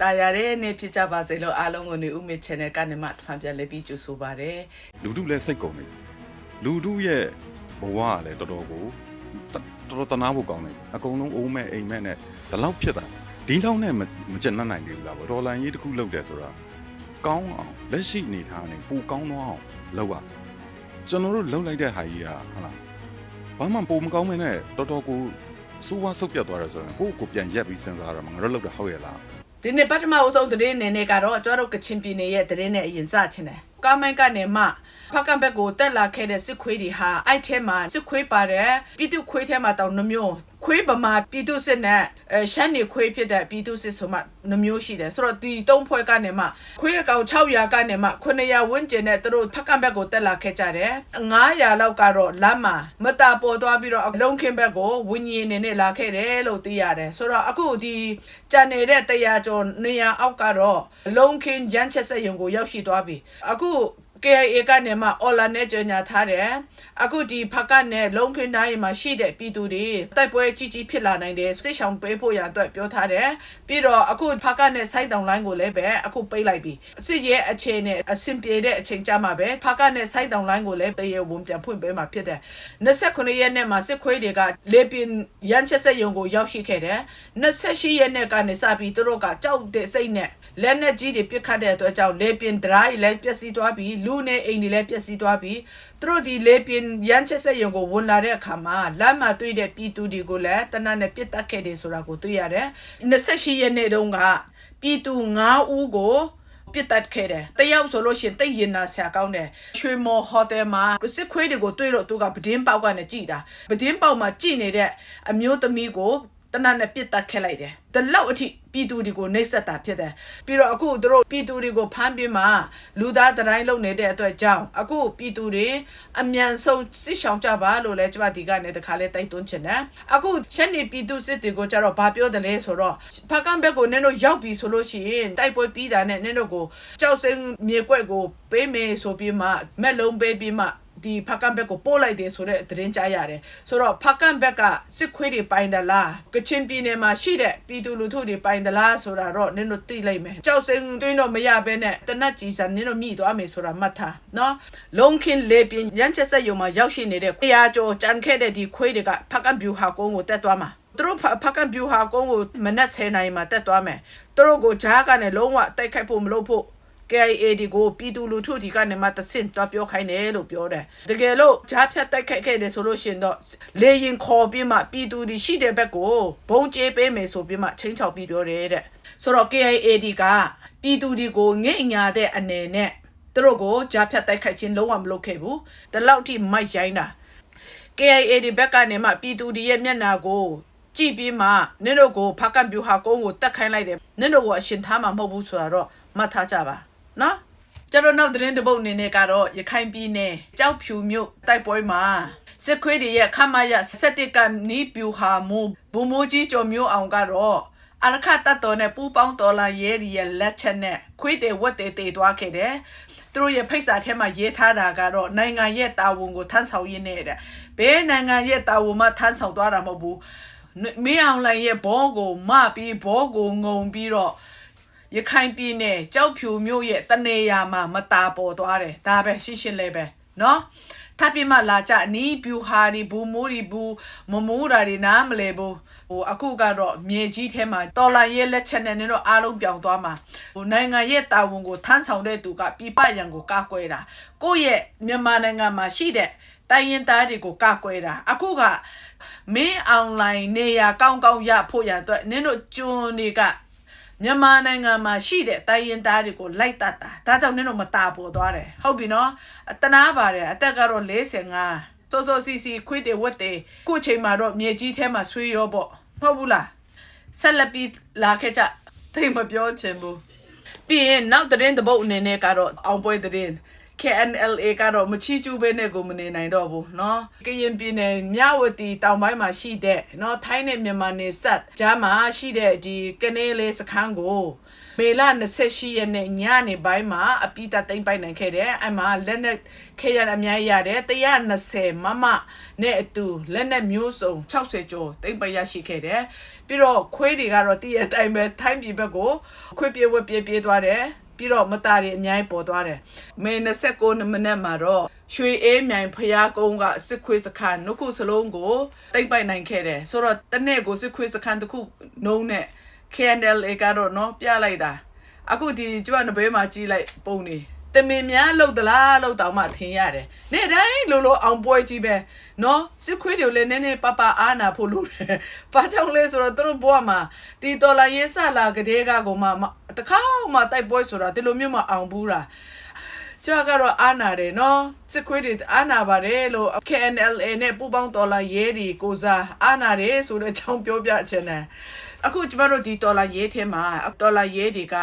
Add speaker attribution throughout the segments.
Speaker 1: တာယာတဲ့နေ့ဖြစ်ကြပါစေလို့အားလုံးကိုနေဦးမေ channel ကနေမှဖန်ပြန်လဲပြီးကြိုဆိုပါရစေ
Speaker 2: လူတို့လည်းစိတ်ကုန်နေလူတို့ရဲ့ဘဝကလည်းတော်တော်ကိုတတော်တော်တနာဖို့ကောင်းတယ်အကုန်လုံးအိုးမဲ့အိမ်မဲ့နဲ့ဒီလောက်ဖြစ်တာဒီလောက်နဲ့မမကျင်နှံ့နိုင်ဘူးလားဗောဒေါ်လာရေးတစ်ခုလောက်တယ်ဆိုတာကောင်းအောင်လက်ရှိအနေထားနဲ့ပိုကောင်းတော့အောင်လောက်ရကျွန်တော်တို့လောက်လိုက်တဲ့ဟာကြီးကဟုတ်လားဘာမှပိုမကောင်းမင်းနဲ့တော်တော်ကိုစိုးဝါဆုတ်ပြတ်သွားတယ်ဆိုရင်ကိုယ့်ကိုပြန်ရက်ပြီးစဉ်းစားရမှာငါတို့လောက်တာဟုတ်ရဲ့လား
Speaker 1: ဒီနေ့ပထမအဆုံးသတင်းအနေနဲ့ကတော့ကျွန်တော်တို့ကချင်ပြည်နယ်ရဲ့သတင်းနဲ့အရင်စချင်တယ်ကာမိုင်းကနေမှဖကံဘက်ကိုတက်လာခဲ့တဲ့စစ်ခွေးတွေဟာအဲ့ထဲမှာစစ်ခွေးပါတယ်ပြည်သူခွေးထဲမှာတောင်နှမျိုး ခွေးပမာပြည်သူစစ်နဲ့အဲရှမ်းနေခွေးဖြစ်တဲ့ပြည်သူစစ်ဆိုမှနှမျိုးရှိတယ်ဆိုတော့ဒီသုံးဖွဲ့ကနေမှခွေးအကောင်600ကနေမှ900ဝန်းကျင်နဲ့သူတို့ဖကံဘက်ကိုတက်လာခဲ့ကြတယ်900လောက်ကတော့လမ်းမှာမတာပေါ်သွားပြီးတော့အလုံးခင်းဘက်ကိုဝင်းကြီးနေနဲ့လာခဲ့တယ်လို့သိရတယ်ဆိုတော့အခုဒီကြံနေတဲ့တရားကျော်နေရအောက်ကတော့လုံးခင်းရမ်းချက်ဆက်ယုံကိုရောက်ရှိသွားပြီအခု KIA ကနေမှအွန်လိုင်းနဲ့ကြေညာထားတယ်အခုဒီဖကနဲ့လုံးခင်းတိုင်းမှာရှိတဲ့ပြည်သူတွေတိုက်ပွဲကြီးကြီးဖြစ်လာနိုင်တယ်စစ်ဆောင်ပေးဖို့ရအတွက်ပြောထားတယ်ပြီးတော့အခုဖကနဲ့စိုက်တောင်လိုင်းကိုလည်းပဲအခုပိတ်လိုက်ပြီစစ်ရဲ့အခြေနဲ့အဆင်ပြေတဲ့အချိန်ကြမှာပဲဖကနဲ့စိုက်တောင်လိုင်းကိုလည်းတရေဝန်ပြန်ဖွင့်ပေးမှာဖြစ်တယ်29ရက်နေ့မှာစစ်ခွေးတွေကလေပင်ရန်ချက်ဆက်ယုံကိုရောက်ရှိခဲ့တယ်28ရက်နေ့ကနေစပြီးသူတို့ကကြောက်တဲ့စိတ်နဲ့လက်နက်ကြီးတွေပစ်ခတ်တဲ့အတွက်ကြောင့်လေပင်ဒရိုင်းလည်းပျက်စီးသွားပြီးလူနဲ့အိမ်တွေလည်းပျက်စီးသွားပြီးသူတို့ဒီလေပင်ရန်ချက်ဆက်ယုံကိုဝင်လာတဲ့အခါမှာလမ်းမှာတွေ့တဲ့ပြည်သူတွေကိုလည်းတနတ်နဲ့ပစ်တက်ခဲ့တယ်ဆိုတာကိုတွေ့ရတယ်28ရက်နေ့တုန်းကပြည်သူ9ဦးကိုပြစ်တက်ခဲ့တယ်တယောက်ဆိုလို့ရှိရင်တိတ်ရင်နာဆရာကောင်းတယ်ရွှေမော်ဟိုတယ်မှာစစ်ခွေးတွေကိုတွေ့လို့သူကပဒင်းပေါက်ကနေကြည်တာပဒင်းပေါက်မှာကြည်နေတဲ့အမျိုးသမီးကို တနတ်နဲ့ပြစ်တက်ခဲ့လိုက်တယ်တလောက်အထိပြည်သူတွေကိုနှိပ်စက်တာဖြစ်တယ်ပြီးတော့အခုတို့ပြည်သူတွေကိုဖမ်းပြီးမှလူသားတတိုင်းလုံနေတဲ့အတွက်ကြောင့်အခုပြည်သူတွေအမြန်ဆုံးစစ်ဆောင်ကြပါလို့လဲကျမဒီကနေ့တခါလဲတိုက်တွန်းချင်တယ်အခုချက်နေပြည်သူစစ်တွေကိုကြတော့ဘာပြောတယ်လဲဆိုတော့ဖကံဘက်ကိုနင်းတို့ရောက်ပြီဆိုလို့ရှိရင်တိုက်ပွဲပြီးတာနဲ့နင်းတို့ကိုကြောက်စင်းမြေကွက်ကိုပေးမယ်ဆိုပြီးမှမက်လုံးပေးပြီးမှ ဒီဖကံဘက်ကိုပို့လိုက်တယ်ဆိုတဲ့သတင်းကြားရတယ်ဆိုတော့ဖကံဘက်ကစစ်ခွေးတွေပိုင်တယ်လားကချင်ပြည်နယ်မှာရှိတဲ့ပြည်သူလူထုတွေပိုင်တယ်လားဆိုတာတော့နင်တို့သိလိုက်မယ်ကြောက်စင်တွင်းတော့မရဘဲနဲ့တနတ်ကြီးစံနင်တို့မိသွားမယ်ဆိုတာမှတ်ထားနော်လုံးခင်းလေပြင်းရန်ချက်ဆက်ယုံမှာရောက်ရှိနေတဲ့တရားကျော်ကြံခဲ့တဲ့ဒီခွေးတွေကဖကံဗျူဟာကုန်းကိုတက်သွားမှာသူတို့ဖကံဗျူဟာကုန်းကိုမနက်10နိုင်မှာတက်သွားမယ်သူတို့ကိုဂျားကနေလုံးဝတိုက်ခိုက်ဖို့မလုပ်ဖို့ KIA ဒီကိုပြည်သူလူထုဒီကနေမှတဆင့်တော့ပြောခိုင်းတယ်လို့ပြောတယ်တကယ်လို့ဂျားဖြတ်တိုက်ခိုက်ခဲ့တယ်ဆိုလို့ရှိရင်တော့လေရင်ခေါ်ပြီးမှပြည်သူဒီရှိတဲ့ဘက်ကိုဘုံကျေးပေးမယ်ဆိုပြီးမှချင်းချောက်ပြီးပြောတယ်တဲ့ဆိုတော့ KIA ဒီကပြည်သူဒီကိုငိ့ညာတဲ့အနေနဲ့သူတို့ကိုဂျားဖြတ်တိုက်ခိုက်ခြင်းလုံးဝမလုပ်ခဲ့ဘူးဒီလောက်ထိမိုက်ရိုင်းတာ KIA ဒီဘက်ကနေမှပြည်သူဒီရဲ့မျက်နှာကိုကြည့်ပြီးမှနင်တို့ကိုဖကံပြူဟာကုန်းကိုတက်ခိုင်းလိုက်တယ်နင်တို့ကိုအရှင်ထားမှာမဟုတ်ဘူးဆိုတာတော့မှတ်ထားကြပါ နော်ကျွန်တော်နောက်သတင်းတစ်ပုဒ်အနေနဲ့ကတော့ရခိုင်ပြည်နယ်ကြောက်ဖြူမြို့တိုက်ပွဲမှာစစ်ခွေးတွေရဲ့ခမရ17ကနီးပြူဟာမူဘူမိုးကြီးကျော်မျိုးအောင်ကတော့အရခတ်တတ်တော်နဲ့ပူပေါင်းတော်လာရဲရီရဲ့လက်ချက်နဲ့ခွေးတွေဝက်တွေတေသွားခဲ့တယ်သူတို့ရဲ့ဖိတ်စာထဲမှာရေးထားတာကတော့နိုင်ငံရဲ့တာဝန်ကိုထမ်းဆောင်ရင်းနဲ့တဲ့ဘယ်နိုင်ငံရဲ့တာဝန်မှထမ်းဆောင်သွားတာမဟုတ်ဘူးမင်းအောင်လိုင်ရဲ့ဘောကိုမပြီးဘောကိုငုံပြီးတော့ ရခိုင်ပြည်နယ်ကြောက်ဖြူမြို့ရဲ့တနေရာမှာမตาပေါ်သွားတယ်ဒါပဲရှင်းရှင်းလေးပဲเนาะထပ်ပြီးမှလာကြနီးပြူဟာဒီဘူမိုးဒီဘူမမိုးတာဒီနားမလဲဘူးဟိုအခုကတော့မြေကြီးထဲမှာတော်လာရဲ့လက်ချက်နဲ့နင်တို့အားလုံးပြောင်းသွားမှာဟိုနိုင်ငံရဲ့တာဝန်ကိုထမ်းဆောင်တဲ့သူကပြပရန်ကိုကကွဲတာကိုယ့်ရဲ့မြန်မာနိုင်ငံမှာရှိတဲ့တိုင်းရင်သားတွေကိုကကွဲတာအခုကမင်းအွန်လိုင်းနေရာကောင်းကောင်းရဖို့ရန်အတွက်နင်တို့ကျွန်းတွေက မြန်မာနိုင်ငံမှာရှိတဲ့တိုင်းရင်းသားတွေကိုလိုက်တတ်တာဒါကြောင့်နင်တို့မတာပေါ်သွားတယ်ဟုတ်ပြီနော်အတနာပါတယ်အသက်ကတော့45စောစောစီစီခွေးတွေဝတ်တယ်ခုချိန်မှာတော့မြေကြီးထဲမှာဆွေးရောပေါ့ဟုတ်ဘူးလားဆက်လက်ပြီးလာခဲ့ကြတိတ်မပြောချင်ဘူးပြီးရင်နောက်သတင်းတစ်ပုတ်အနေနဲ့ကတော့အောင်ပွဲသတင်း KNLA ကတော့မချီကျူးပဲနဲ့ကိုမနေနိုင်တော့ဘူးเนาะကရင်ပြည်နယ်မြဝတီတောင်ပိုင်းမှာရှိတဲ့เนาะထိုင်းနဲ့မြန်မာနယ်စပ်ကြားမှာရှိတဲ့ဒီကနေလေးစခန်းကိုမေလ28ရက်နေ့ညနေပိုင်းမှာအပိတသိမ့်ပိုက်နိုင်ခဲ့တယ်အဲ့မှာလက်နဲ့ခေရအများကြီးရတယ်120မမနဲ့အတူလက်နဲ့မျိုးစုံ60ကျော်သိမ့်ပိုက်ရရှိခဲ့တယ်ပြီးတော့ခွေးတွေကတော့တည့်ရအတိုင်းပဲထိုင်းပြည်ဘက်ကိုခွေးပြေးဝက်ပြေးပြေးသွားတယ် ပြီးတော့မသားတွေအများကြီးပေါ်သွားတယ်။မေ29မိနစ်မှာတော့ရွှေအေးမြိုင်ဖျားကုန်းကစစ်ခွေးစခန်းနှုတ်ခုစလုံးကိုတိမ့်ပိုက်နိုင်ခဲ့တယ်။ဆိုတော့တနေ့ကိုစစ်ခွေးစခန်းတစ်ခုနှုံးနဲ့ KNL ကတော့နော်ပြလိုက်တာ။အခုဒီကျွတ်နဘေးမှာကြီးလိုက်ပုံနေ တမင်များလှုပ်သလားလှုပ်တောင်မှထင်ရတယ်။နေ့တိုင်းလိုလိုအောင်ပွဲကြီးပဲနော်စစ်ခွေးတွေလည်းနည်းနည်းပပအားနာဖို့လိုတယ်။ဘာကြောင့်လဲဆိုတော့သူတို့ဘဝမှာဒီတော်လာရေးဆလာကတဲ့ကကိုမှတခါမှတိုက်ပွဲဆိုတာဒီလိုမျိုးမှအောင်ဘူးတာ။ကျွန်တော်ကတော့အာနာတယ်နော်စစ်ခွေးတွေအာနာပါတယ်လို့ KNLA နဲ့ပူပေါင်းတော်လာရေးတွေကိုစားအာနာတယ်ဆိုတဲ့အကြောင်းပြောပြချင်တယ်။အခုကျမတို့ဒီတော်လာရေးထဲမှာတော်လာရေးတွေက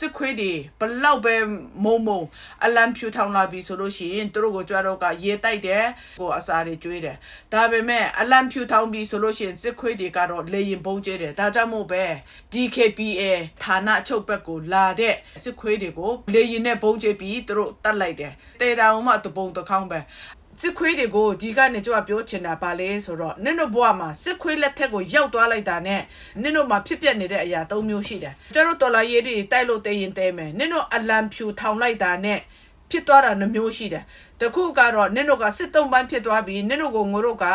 Speaker 1: စစ်ခွေးတွေဘလောက်ပဲမုံမုံအလံဖြူထောင်လာပြီဆိုလို့ရှိရင်သူတို့ကိုကြွားတော့ကရေတိုက်တယ်ကိုအစာတွေကျွေးတယ်ဒါပေမဲ့အလံဖြူထောင်ပြီဆိုလို့ရှိရင်စစ်ခွေးတွေကတော့လေရင်ပုံကျဲတယ်ဒါကြောင့်မို့ပဲ DKPA ဌာနအချုပ်ဘက်ကိုလာတဲ့စစ်ခွေးတွေကိုလေရင်နဲ့ပုံကျဲပြီးသူတို့တတ်လိုက်တယ်တေတောင်မှတပုံတစ်ခေါင်းပဲ စစ်ခွေးတွေကိုဒီကနေကျွန်တော်ပြောချင်တာပါလေဆိုတော့နင်တို့ဘဝမှာစစ်ခွေးလက်ထက်ကိုရောက်သွားလိုက်တာနဲ့နင်တို့မှာဖြစ်ပျက်နေတဲ့အရာ၃မျိုးရှိတယ်ကျွန်တော်တော်လာရေးတွေတိုက်လို့တဲရင်တဲမယ်နင်တို့အလံဖြူထောင်လိုက်တာနဲ့ဖြစ်သွားတာနှမျိုးရှိတယ်တခုကတော့နင်တို့ကစစ်တုံးပန်းဖြစ်သွားပြီးနင်တို့ကိုငိုတို့က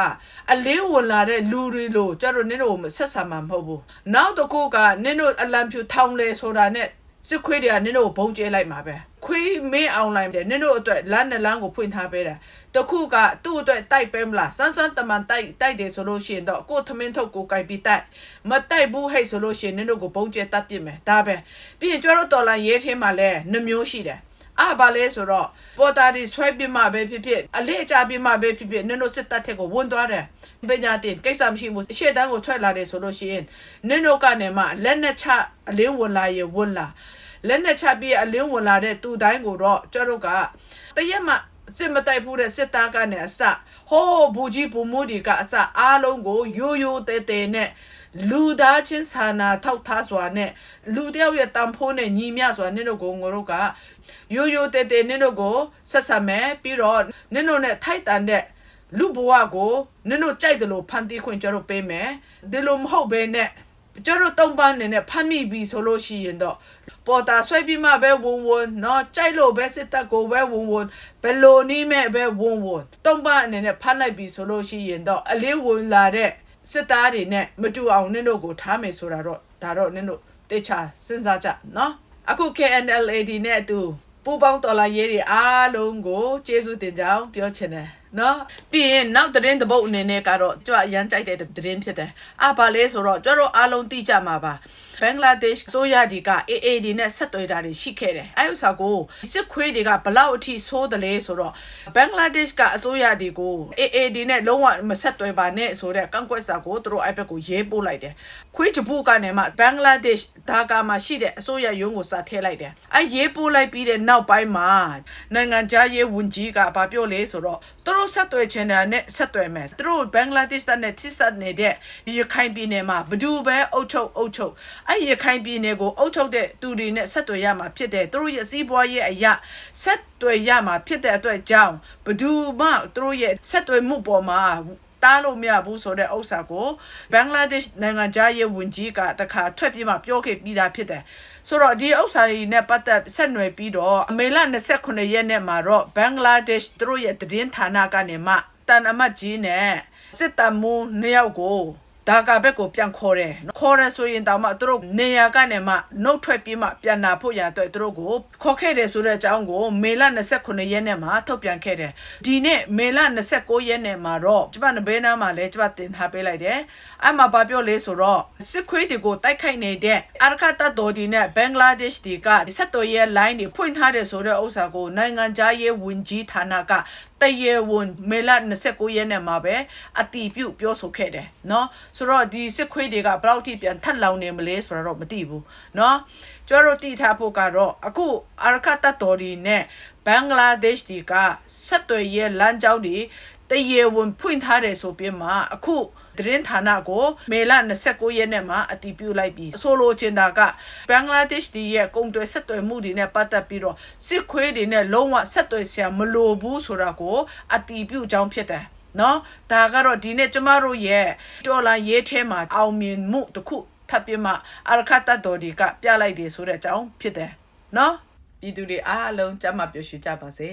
Speaker 1: အလင်းဝင်လာတဲ့လူတွေလို့ကျွန်တော်နင်တို့ကိုဆက်ဆံမှာမဟုတ်ဘူးနောက်တစ်ခုကနင်တို့အလံဖြူထောင်လေဆိုတာနဲ့ စစ်ခွေးတွေကနင်တို့ကိုဘုံကျဲလိုက်မှာပဲခွေးမင်းအောင်လိုက်တယ်နင်တို့အတွက်လမ်းနဲ့လမ်းကိုဖွင့်ထားပေးတာတခုကသူ့အတွက်တိုက်ပဲမလားစန်းစန်းတမန်တိုက်တိုက်တယ်ဆိုလို့ရှိရင်တော့ကိုယ်သမင်းထုတ်ကိုကြိုက်ပြီးတိုက်မတိုက်ဘူးဟဲ့ဆိုလို့ရှိရင်နင်တို့ကိုဘုံကျဲတတ်ပြစ်မယ်ဒါပဲပြီးရင်ကျွန်တော်တို့တော်လန်ရေးထင်းမှာလဲနှမျိုးရှိတယ် အားပါလဲဆိုတော့ပေါ်တာဒီဆွဲပြမပဲဖြစ်ဖြစ်အလေးအကြပြမပဲဖြစ်ဖြစ်နင်တို့စစ်တပ်ထက်ကိုဝန်သွားတယ်ပညာတင်ကိစ္စမရှိဘူးအရှိတန်းကိုထွက်လာတယ်ဆိုလို့ရှိရင်နင်တို့ကနေမှလက်နဲ့ချအလင်းဝင်လာရင်ဝင်လာလက်နဲ့ချပြီးအလင်းဝင်လာတဲ့သူတိုင်းကိုတော့ကျွန်တော်တို့ကတရက်မှစစ်မတိုက်ဘူးတဲ့စစ်သားကနဲ့အစဟိုးဘူကြီးဘူမိုးဒီကအစအားလုံးကိုရိုးရိုးတဲတဲနဲ့ လူသားချင်းစာနာထောက်ထားစွာနဲ့လူတယောက်ရဲ့တန်ဖိုးနဲ့ညီမျှစွာနင့်တို့ကိုငိုတို့ကရိုးရိုးတဲတဲနင့်တို့ကိုဆက်ဆက်မယ်ပြီးတော့နင့်တို့နဲ့ထိုက်တန်တဲ့လူဘဝကိုနင့်တို့ကြိုက်တယ်လို့ဖန်တီးခွင့်ကျတော့ပေးမယ်ဒီလိုမဟုတ်ဘဲနဲ့ကျတို့တုံးပန်းနေနဲ့ဖမ်းမိပြီဆိုလို့ရှိရင်တော့ပေါ်တာဆွဲပြီးမှပဲဝန်ဝန်နော်ကြိုက်လို့ပဲစစ်တပ်ကိုပဲဝန်ဝန်ဘယ်လိုနည်းမဲ့ပဲဝန်ဝန်တုံးပန်းအနေနဲ့ဖမ်းလိုက်ပြီဆိုလို့ရှိရင်တော့အလေးဝန်လာတဲ့ စစ်သားတွေနဲ့မတူအောင်နင့်တို့ကိုထားမယ်ဆိုတာတော့ဒါတော့နင့်တို့တေချာစဉ်းစားကြနော်အခု KNLAD နဲ့အတူပူပေါင်းတော်လာရေးတွေအားလုံးကိုကျေးဇူးတင်ကြောင်းပြောချင်တယ် နော်ပြီးရင်နောက်သတင်းတစ်ပုတ်အနေနဲ့ကတော့ကြွအရန်ကြိုက်တဲ့သတင်းဖြစ်တယ်အဘာလဲဆိုတော့ကြွတို့အားလုံးသိကြမှာပါဘင်္ဂလားဒေ့ရှ်ဆိုရဒီက AAD နဲ့ဆက်သွယ်တာတွေရှိခဲ့တယ်အဲဥစ္စာကိုစစ်ခွေးတွေကဘလောက်အထိဆိုးတယ်လဲဆိုတော့ဘင်္ဂလားဒေ့ရှ်ကအစိုးရဒီကို AAD နဲ့လုံးဝမဆက်သွယ်ပါနဲ့ဆိုတဲ့ကန့်ကွက်စာကိုသူတို့အဲ့ဘက်ကိုရေးပို့လိုက်တယ်ခွေးဂျပူကနေမှဘင်္ဂလားဒေ့ရှ်ဒါကာမှာရှိတဲ့အစိုးရရုံးကိုစာထည့်လိုက်တယ်အဲရေးပို့လိုက်ပြီးတဲ့နောက်ပိုင်းမှာနိုင်ငံခြားရေးဝန်ကြီးကဘာပြောလဲဆိုတော့သူတို့ဆက်သွယ်ချင်တာနဲ့ဆက်သွယ်မယ်သူတို့ဘင်္ဂလားဒေ့ရှ်နဲ့ထိစပ်နေတဲ့ရခိုင်ပြည်နယ်မှာဘယ်သူပဲအုပ်ချုပ်အုပ်ချုပ်အဲ့ရခိုင်ပြည်နယ်ကိုအုပ်ချုပ်တဲ့သူတွေနဲ့ဆက်သွယ်ရမှာဖြစ်တယ်သူတို့ရဲ့စီးပွားရေးအရာဆက်သွယ်ရမှာဖြစ်တဲ့အတွက်ကြောင့်ဘယ်သူမှသူတို့ရဲ့ဆက်သွယ်မှုပေါ်မှာ တားလို့မရဘူးဆိုတဲ့ဥစ္စာကိုဘင်္ဂလားဒေ့ရှ်နိုင်ငံသားရေးဝန်ကြီးကတခါထွက်ပြေးမှပြောခဲ့ပြီးသားဖြစ်တယ်ဆိုတော့ဒီဥစ္စာတွေနဲ့ပတ်သက်ဆက်နွယ်ပြီးတော့အမေလ29ရက်နေ့မှာတော့ဘင်္ဂလားဒေ့ရှ်သူတို့ရဲ့သတင်းဌာနကနေမှတန်အမတ်ကြီးနဲ့စစ်တမူနှစ်ယောက်ကို ဒါကဘက်ကိုပြန်ခေါ်တယ်ခေါ်ရဆိုရင်တောင်မှသူတို့နေရာကနေမှနှုတ်ထွက်ပြီးမှပြန်လာဖို့ရန်အတွက်သူတို့ကိုခေါ်ခဲ့တယ်ဆိုတဲ့အကြောင်းကိုမေလ29ရက်နေ့မှာထုတ်ပြန်ခဲ့တယ်ဒီနေ့မေလ29ရက်နေ့မှာတော့ကျမနဘေးနားမှာလည်းကျမတင်ထားပေးလိုက်တယ်အဲ့မှာဘာပြောလဲဆိုတော့စစ်ခွေးတွေကိုတိုက်ခိုက်နေတဲ့အာရခတ်တော်ဒီနဲ့ဘင်္ဂလားဒေ့ရှ်တွေကဆက်တော်ရဲ့ line တွေဖွင့်ထားတယ်ဆိုတဲ့ဥစ္စာကိုနိုင်ငံခြားရေးဝန်ကြီးဌာနကတရေဝန်မေလ29ရက်နေ့မှာပဲအတီးပြုတ်ပြောဆိုခဲ့တယ်နော်ဆိုတော့ဒီစစ်ခွေးတွေကဘယ်လောက်ထိပြန်ထက်လောင်နေမလဲဆိုတော့မသိဘူးเนาะကျွတ်တို့တည်ထားဖို့ကတော့အခုအာရခတ်တပ်တော်ဒီနဲ့ဘင်္ဂလားဒေ့ရှ်ဒီကဆက်သွယ်ရေးလမ်းကြောင်းဒီတရေဝန်ဖွင့်ထားတယ်ဆိုပြီးမှအခုသတင်းဌာနကိုမေလ29ရက်နေ့မှာအတည်ပြုလိုက်ပြီးဆိုလိုချင်တာကဘင်္ဂလားဒေ့ရှ်ဒီရဲ့ကုန်သွယ်ဆက်သွယ်မှုတွေနဲ့ပတ်သက်ပြီးတော့စစ်ခွေးတွေနဲ့လုံးဝဆက်သွယ်ဆရာမလိုဘူးဆိုတာကိုအတည်ပြုကြောင်းဖြစ်တယ် နော်ဒါကတော့ဒီနေ့ကျမတို့ရဲ့ဒေါ်လာရေးထဲမှာအောင်မြင်မှုတစ်ခုထပ်ပြီးမှအာရခတ်တတ်တော်ဒီကပြလိုက်တယ်ဆိုတဲ့အကြောင်းဖြစ်တယ်နော်ပြည်သူတွေအားလုံးကြမ်းမှပျော်ရွှင်ကြပါစေ